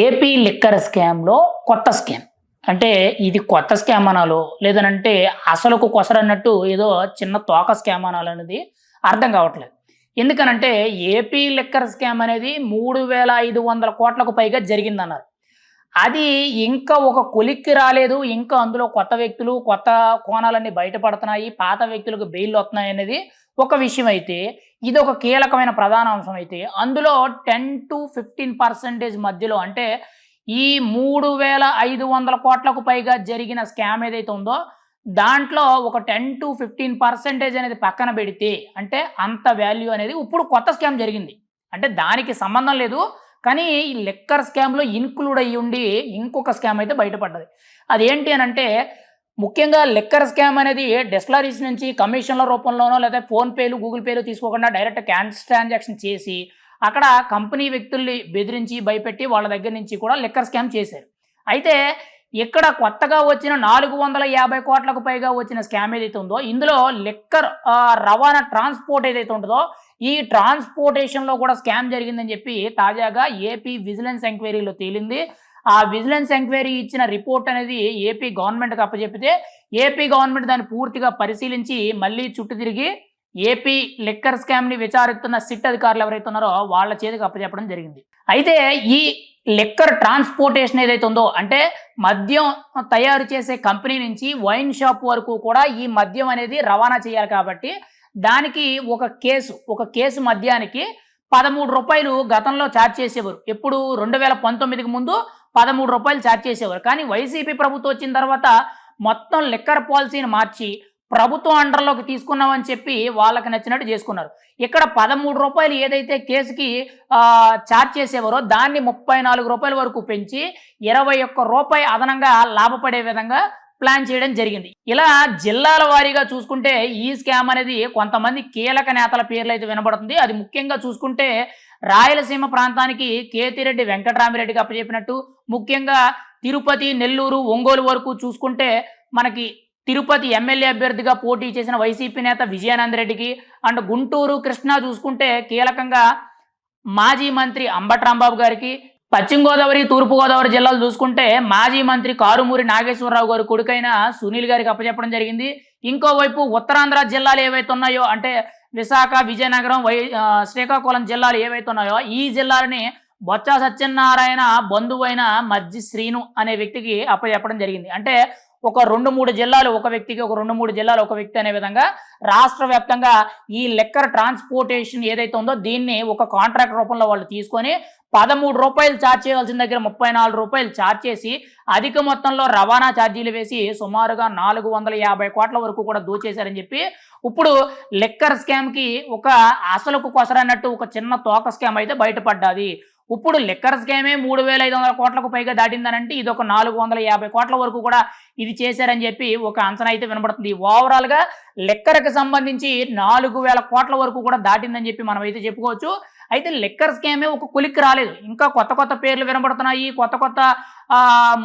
AP liquor స్కామ్లో కొత్త scam. అంటే ఇది కొత్త స్కామ్ అనాలో లేదనంటే అసలుకు కొసరన్నట్టు ఏదో చిన్న తోక స్కామ్ అనాలనేది అర్థం కావట్లేదు. ఎందుకనంటే ఏపీ లిక్కర్ స్కామ్ అనేది మూడు వేల ఐదు వందల కోట్లకు పైగా జరిగిందన్నారు. అది ఇంకా ఒక కొలిక్కి రాలేదు ఇంకా అందులో కొత్త వ్యక్తులు కొత్త కోణాలన్నీ బయటపడుతున్నాయి పాత వ్యక్తులకు బెయిల్ వస్తున్నాయి అనేది ఒక విషయం అయితే ఇది ఒక కీలకమైన ప్రధాన అంశం అయితే. అందులో టెన్ టు ఫిఫ్టీన్ పర్సెంటేజ్ మధ్యలో అంటే ఈ మూడు వేల ఐదు వందల కోట్లకు పైగా జరిగిన స్కామ్ ఏదైతే ఉందో దాంట్లో ఒక టెన్ టు ఫిఫ్టీన్ పర్సెంటేజ్ అనేది పక్కన పెడితే అంటే అంత వాల్యూ అనేది ఇప్పుడు కొత్త స్కామ్ జరిగింది. అంటే దానికి సంబంధం లేదు కానీ ఈ లెక్కర్ స్కామ్లో ఇన్క్లూడ్ అయ్యి ఉండి ఇంకొక స్కామ్ అయితే బయటపడ్డది. అదేంటి అని అంటే ముఖ్యంగా లెక్కర్ స్కామ్ అనేది డెస్లరీస్ నుంచి కమిషన్ల రూపంలోనో లేదా ఫోన్పేలు గూగుల్ పేలు తీసుకోకుండా డైరెక్ట్ క్యాన్స్ ట్రాన్సాక్షన్ చేసి అక్కడ కంపెనీ వ్యక్తుల్ని బెదిరించి భయపెట్టి వాళ్ళ దగ్గర నుంచి కూడా లెక్కర్ స్కామ్ చేశారు. అయితే ఇక్కడ కొత్తగా వచ్చిన నాలుగు వందల యాభై కోట్లకు పైగా వచ్చిన స్కామ్ ఏదైతే ఉందో ఇందులో లెక్కర్ రవాణా ట్రాన్స్పోర్ట్ ఏదైతే ఉంటుందో ఈ ట్రాన్స్పోర్టేషన్లో కూడా స్కామ్ జరిగిందని చెప్పి తాజాగా ఏపీ విజిలెన్స్ ఎంక్వైరీలో తేలింది. ఆ విజిలెన్స్ ఎంక్వైరీ ఇచ్చిన రిపోర్ట్ అనేది ఏపీ గవర్నమెంట్కి అప్పచెప్పితే ఏపీ గవర్నమెంట్ దాన్ని పూర్తిగా పరిశీలించి మళ్ళీ చుట్టూ తిరిగి ఏపీ లిక్కర్ స్కామ్ని విచారిస్తున్న సిట్ అధికారులు ఎవరైతే ఉన్నారో వాళ్ళ చేతికి అప్పచెప్పడం జరిగింది. అయితే ఈ లిక్కర్ ట్రాన్స్పోర్టేషన్ ఏదైతే ఉందో అంటే మద్యం తయారు చేసే కంపెనీ నుంచి వైన్ షాప్ వరకు కూడా ఈ మద్యం అనేది రవాణా చేయాలి కాబట్టి దానికి ఒక కేసు ఒక కేసు మద్యానికి పదమూడు రూపాయలు గతంలో ఛార్జ్ చేసేవారు. ఎప్పుడు? రెండు వేల పంతొమ్మిదికి ముందు పదమూడు రూపాయలు ఛార్జ్ చేసేవారు. కానీ వైసీపీ ప్రభుత్వం వచ్చిన తర్వాత మొత్తం లిక్కర్ పాలసీని మార్చి ప్రభుత్వం అండర్లోకి తీసుకున్నామని చెప్పి వాళ్ళకి నచ్చినట్టు చేసుకున్నారు. ఇక్కడ పదమూడు రూపాయలు ఏదైతే కేసుకి ఛార్జ్ చేసేవారో దాన్ని ముప్పై నాలుగు రూపాయల వరకు పెంచి ఇరవై ఒక్క రూపాయి అదనంగా లాభపడే విధంగా ప్లాన్ చేయడం జరిగింది. ఇలా జిల్లాల వారీగా చూసుకుంటే ఈ స్కామ్ అనేది కొంతమంది కీలక నేతల పేర్లు అయితే వినబడుతుంది. అది ముఖ్యంగా చూసుకుంటే రాయలసీమ ప్రాంతానికి కేతిరెడ్డి వెంకటరామిరెడ్డికి అప్పచెప్పినట్టు ముఖ్యంగా తిరుపతి నెల్లూరు ఒంగోలు వరకు చూసుకుంటే మనకి తిరుపతి ఎమ్మెల్యే అభ్యర్థిగా పోటీ చేసిన వైసీపీ నేత విజయానంద రెడ్డికి అండ్ గుంటూరు కృష్ణా చూసుకుంటే కీలకంగా మాజీ మంత్రి అంబట్రాంబాబు గారికి పశ్చిమ గోదావరి తూర్పు గోదావరి జిల్లాలు చూసుకుంటే మాజీ మంత్రి కారుమూరి నాగేశ్వరరావు గారి కొడుకైన సునీల్ గారికి అప్పచెప్పడం జరిగింది. ఇంకోవైపు ఉత్తరాంధ్ర జిల్లాలు ఏవైతే ఉన్నాయో అంటే విశాఖ విజయనగరం వై శ్రీకాకుళం జిల్లాలు ఏవైతే ఉన్నాయో ఈ జిల్లాలని బొత్స సత్యనారాయణ బంధువైన మజ్జి శ్రీను అనే వ్యక్తికి అప్పచెప్పడం జరిగింది. అంటే ఒక రెండు మూడు జిల్లాలు ఒక వ్యక్తికి ఒక రెండు మూడు జిల్లాలు ఒక వ్యక్తి అనే విధంగా రాష్ట్ర వ్యాప్తంగా ఈ లెక్కర్ ట్రాన్స్పోర్టేషన్ ఏదైతే ఉందో దీన్ని ఒక కాంట్రాక్ట్ రూపంలో వాళ్ళు తీసుకొని పదమూడు రూపాయలు ఛార్జ్ చేయాల్సిన దగ్గర ముప్పై నాలుగు రూపాయలు ఛార్జ్ చేసి అధిక మొత్తంలో రవాణా ఛార్జీలు వేసి సుమారుగా నాలుగు వందల యాభై కోట్ల వరకు కూడా దోచేశారని చెప్పి ఇప్పుడు లెక్కర్ స్కామ్కి ఒక అసలుకు కొసరన్నట్టు ఒక చిన్న తోక స్కామ్ అయితే బయటపడ్డది. ఇప్పుడు లెక్కర్ స్కామే మూడు వేల ఐదు వందల కోట్లకు పైగా దాటిందనంటే ఇది ఒక నాలుగు వందల యాభై కోట్ల వరకు కూడా ఇది చేశారని చెప్పి ఒక అంచనా అయితే వినబడుతుంది. ఓవరాల్గా లెక్కర్కి సంబంధించి నాలుగు వేల కోట్ల వరకు కూడా దాటిందని చెప్పి మనం అయితే చెప్పుకోవచ్చు. అయితే లెక్కర్ స్కామే ఒక కులిక్కి రాలేదు. ఇంకా కొత్త కొత్త పేర్లు వినబడుతున్నాయి. కొత్త కొత్త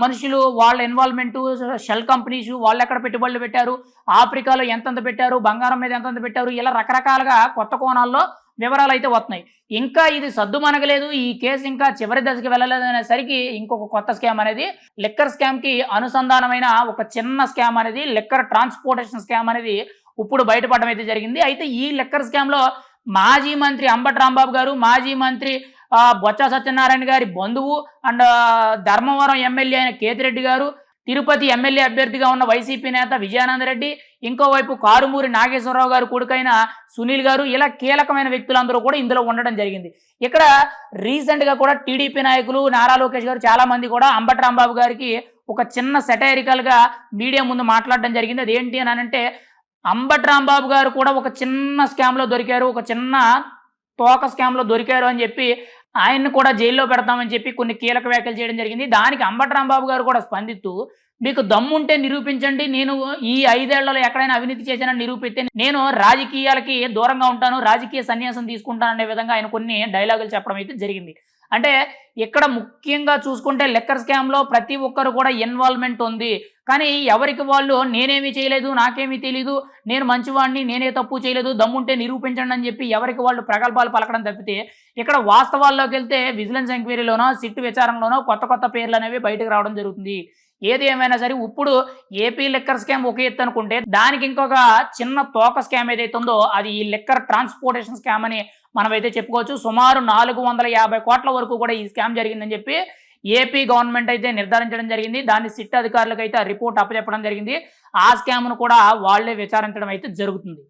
మనుషులు వాళ్ళ ఇన్వాల్వ్మెంట్ షెల్ కంపెనీస్ వాళ్ళు ఎక్కడ పెట్టుబడులు పెట్టారు? ఆఫ్రికాలో ఎంతంత పెట్టారు? బంగారం మీద ఎంతంత పెట్టారు? ఇలా రకరకాలుగా కొత్త కోణాల్లో వివరాలు అయితే వస్తున్నాయి. ఇంకా ఇది సద్దుమనగలేదు ఈ కేసు ఇంకా చివరి దశకి వెళ్ళలేదనేసరికి ఇంకొక కొత్త స్కామ్ అనేది లిక్కర్ స్కామ్కి అనుసంధానమైన ఒక చిన్న స్కామ్ అనేది లిక్కర్ ట్రాన్స్పోర్టేషన్ స్కామ్ అనేది ఇప్పుడు బయటపడడం అయితే జరిగింది. అయితే ఈ లిక్కర్ స్కామ్లో మాజీ మంత్రి అంబటి రాంబాబు గారు మాజీ మంత్రి బొత్స సత్యనారాయణ గారి బంధువు అండ్ ధర్మవరం ఎమ్మెల్యే అయిన కేతిరెడ్డి గారు తిరుపతి ఎమ్మెల్యే అభ్యర్థిగా ఉన్న వైసీపీ నేత విజయానంద రెడ్డి ఇంకోవైపు కారుమూరి నాగేశ్వరరావు గారు కొడుకైన సునీల్ గారు ఇలా కీలకమైన వ్యక్తులందరూ కూడా ఇందులో ఉండడం జరిగింది. ఇక్కడ రీసెంట్గా కూడా టీడీపీ నాయకులు నారా లోకేష్ గారు చాలా మంది కూడా అంబటి రాంబాబు గారికి ఒక చిన్న సెటైరికల్గా మీడియా ముందు మాట్లాడడం జరిగింది. అది ఏంటి అని అంటే అంబట్ రాంబాబు గారు కూడా ఒక చిన్న స్కామ్లో దొరికారు ఒక చిన్న తోక స్కామ్లో దొరికారు అని చెప్పి ఆయన్ని కూడా జైల్లో పెడతామని చెప్పి కొన్ని కీలక వ్యాఖ్యలు చేయడం జరిగింది. దానికి అంబటరాంబాబు గారు కూడా స్పందిస్తూ మీకు దమ్ముంటే నిరూపించండి. నేను ఈ ఐదేళ్ళలో ఎక్కడైనా అవినీతి చేశానని నిరూపిస్తే నేను రాజకీయాలకి దూరంగా ఉంటాను రాజకీయ సన్యాసం తీసుకుంటాను అనే విధంగా ఆయన కొన్ని డైలాగులు చెప్పడం అయితే జరిగింది. అంటే ఇక్కడ ముఖ్యంగా చూసుకుంటే లెక్కర్ స్కామ్లో ప్రతి ఒక్కరు కూడా ఇన్వాల్వ్మెంట్ ఉంది. కానీ ఎవరికి వాళ్ళు నేనేమీ చేయలేదు నాకేమీ తెలీదు నేను మంచివాడిని నేనే తప్పు చేయలేదు దమ్ముంటే నిరూపించండి అని చెప్పి ఎవరికి వాళ్ళు ప్రగల్భాలు పలకడం తప్పితే ఇక్కడ వాస్తవాల్లోకి వెళ్తే విజిలెన్స్ ఎంక్వైరీలోనో సిట్ విచారణలోనో కొత్త కొత్త పేర్లు అనేవి బయటకు రావడం జరుగుతుంది. ఏది ఏమైనా సరే ఇప్పుడు ఏపీ లెక్కర్ స్కామ్ ఒక ఎత్తు అనుకుంటే దానికి ఇంకొక చిన్న తోక స్కామ్ ఏదైతే ఉందో అది ఈ లెక్కర్ ట్రాన్స్పోర్టేషన్ స్కామ్ అని మనమైతే చెప్పుకోవచ్చు సుమారు నాలుగు వందల యాభై కోట్ల వరకు కూడా ఈ స్కామ్ జరిగిందని చెప్పి ఏపీ గవర్నమెంట్ అయితే నిర్ధారించడం జరిగింది. దాన్ని సిట్ అధికారులకు అయితే రిపోర్ట్ అప్పచెప్పడం జరిగింది. ఆ స్కామ్ను కూడా వాళ్ళే విచారించడం అయితే జరుగుతుంది.